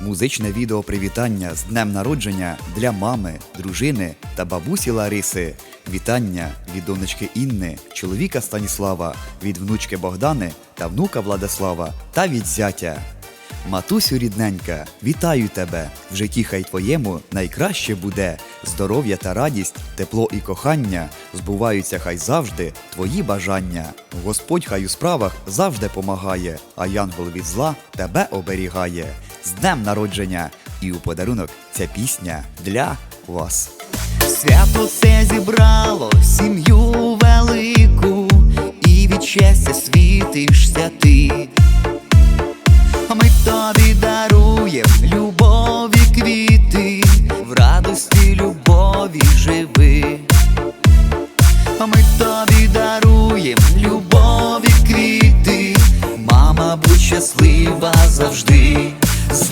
Музичне відео привітання з днем народження для мами, дружини та бабусі Лариси. Вітання від донечки Інни, чоловіка Станіслава, від внучки Богдани та внука Владислава та від зятя. Матусю рідненька, вітаю тебе! В житті хай твоєму найкраще буде. Здоров'я та радість, тепло і кохання збуваються хай завжди твої бажання. Господь хай у справах завжди помагає, а янгол від зла тебе оберігає. З днем народження! І у подарунок ця пісня для вас. Свято це зібрало сім'ю велику, і від щастя світишся ти. Ми тобі даруєм любові квіти, в радості любові живи. Ми тобі даруєм любові квіти, мама, будь щаслива завжди. З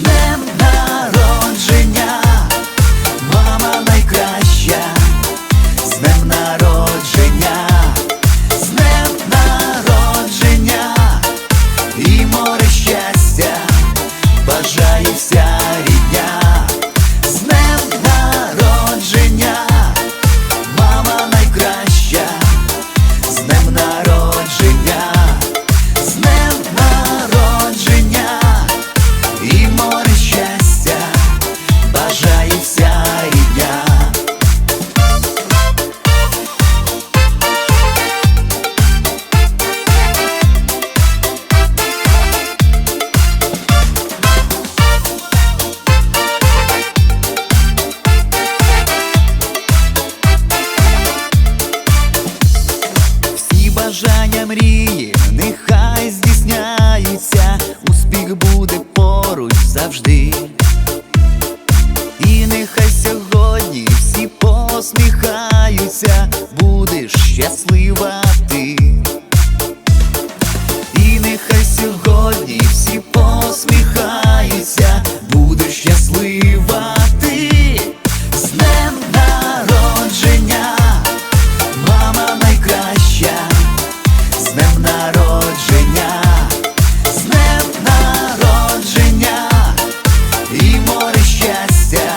сьогодні всі посміхаються, будеш щаслива ти. З днем народження, мама найкраща, з днем народження, з днем народження. І море щастя,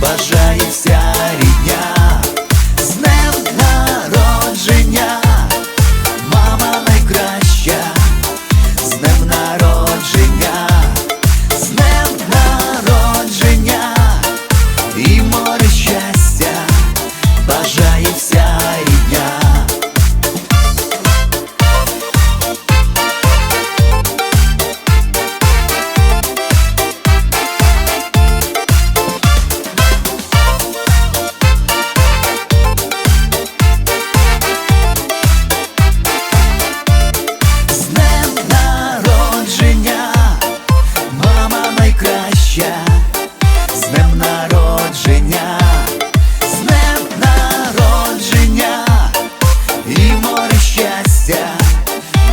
бажає вся рідня,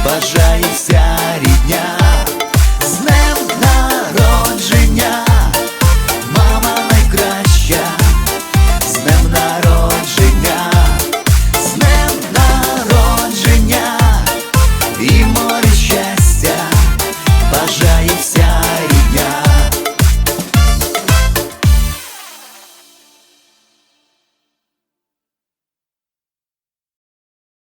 щастя, рідня.